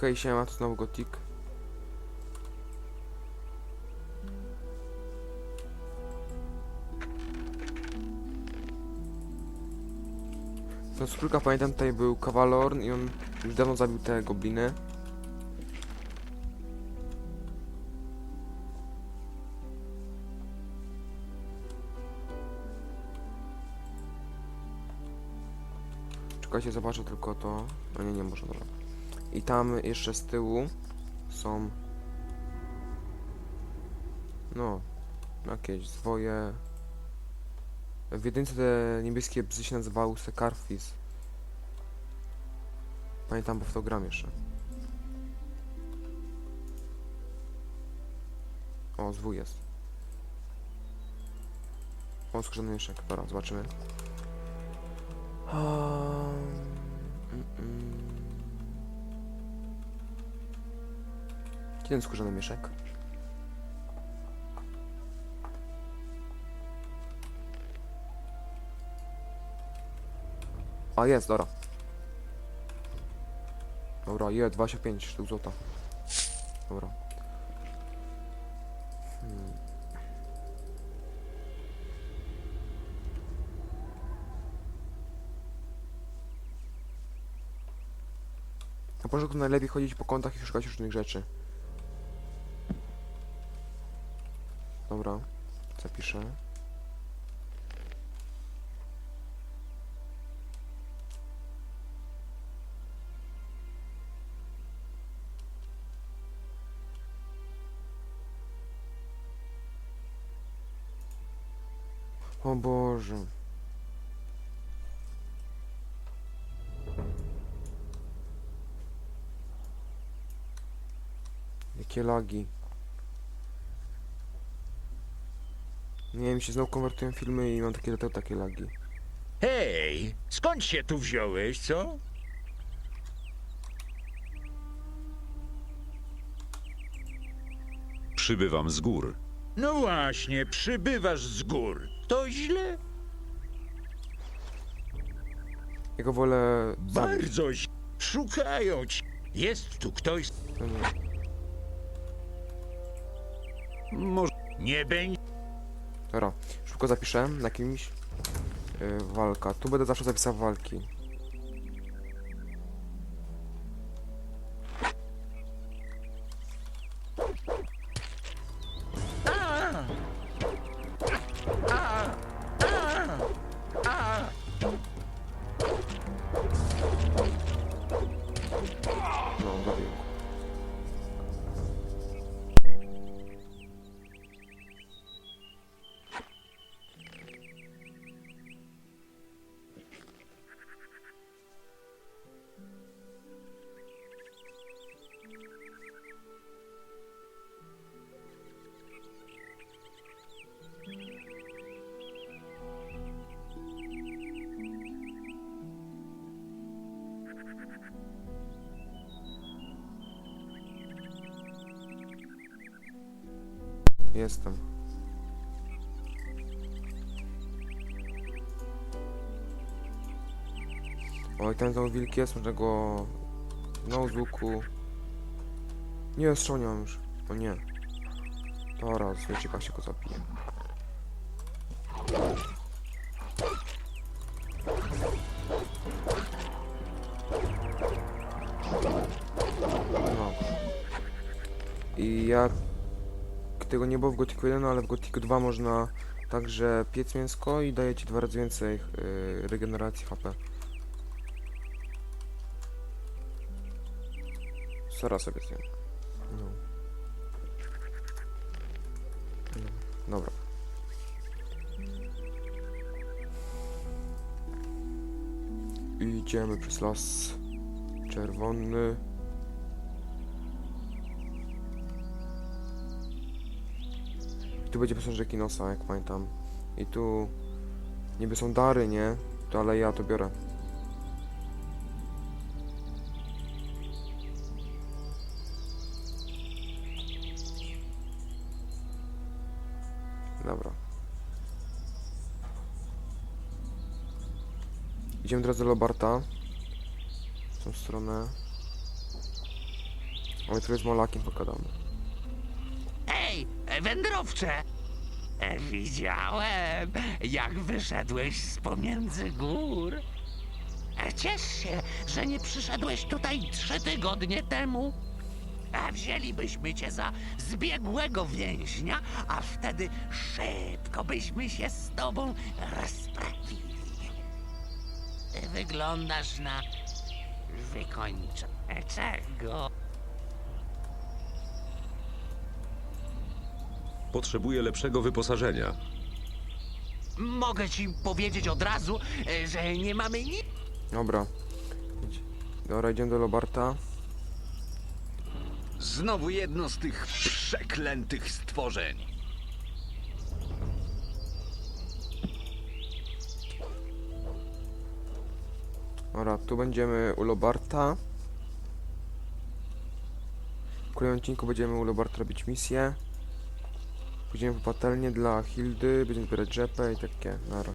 Hej, siema, to znowu Gotik. To skórka, pamiętam, tutaj był Kawalorn i on już dawno zabił te gobliny. Czekajcie, zobaczę tylko to. No nie, nie może, dobra. I tam jeszcze z tyłu są... No, jakieś zwoje... W jedynce te niebieskie psy się nazywały Sekarfis. Pamiętam, bo w to gram jeszcze. O, zwój jest. O, myszek. Dobra, zobaczymy. Ten skórzany mieszek? A jest, dobra. Dobra, je, 25 sztuk złota. Dobra. Hmm. Na początku najlepiej chodzić po kątach i szukać różnych rzeczy. Dobra, zapiszę. O Boże. Jakie lagi. Nie wiem, mi się znowu konwertują filmy i mam takie, te, takie lagi. Hej, skąd się tu wziąłeś, co? Przybywam z gór. No właśnie, przybywasz z gór. To źle? Jego wolę zabić. Bardzo źle. Szukają ci. Jest tu ktoś. Nie. Może Nie będzie. Dobra, szybko zapiszę na kimś. Yy, walka. Tu będę zawsze zapisał walki. Jestem. Oj, ten znowu wilk jest, można go... Z łuku... Nie, strzał już. O nie. Dobra, z wieczika się go zabije. No. I jak tego nie było w Gothicu 1, ale w Gothicu 2 można także piec mięsko i daje ci dwa razy więcej yy, regeneracji HP. Sara sobie zjem. Dobra. Idziemy przez las czerwony. Tu będzie posążek Inosa, jak pamiętam. I tu niby są dary, nie? To ale ja to biorę. Dobra. Idziemy teraz do Lobarta. W tą stronę. Ale trochę z Molakiem pogadamy. Ej, wędrowcze! E, Widziałem, jak wyszedłeś z pomiędzy gór. E, Ciesz się, że nie przyszedłeś tutaj trzy tygodnie temu. A wzięlibyśmy cię za zbiegłego więźnia, a wtedy szybko byśmy się z tobą rozprawili. E, Wyglądasz na wykończonego. potrzebuję lepszego wyposażenia. Mogę ci powiedzieć od razu, e, że nie mamy nic. Dobra. Dobra, idziemy do Lobarta. Znowu jedno z tych przeklętych stworzeń. Dobra, tu będziemy u Lobarta. W kolejnym odcinku będziemy u Lobarta robić misję. Pójdziemy po patelnię dla Hildy, będziemy zbierać rzepę i takie. Nara.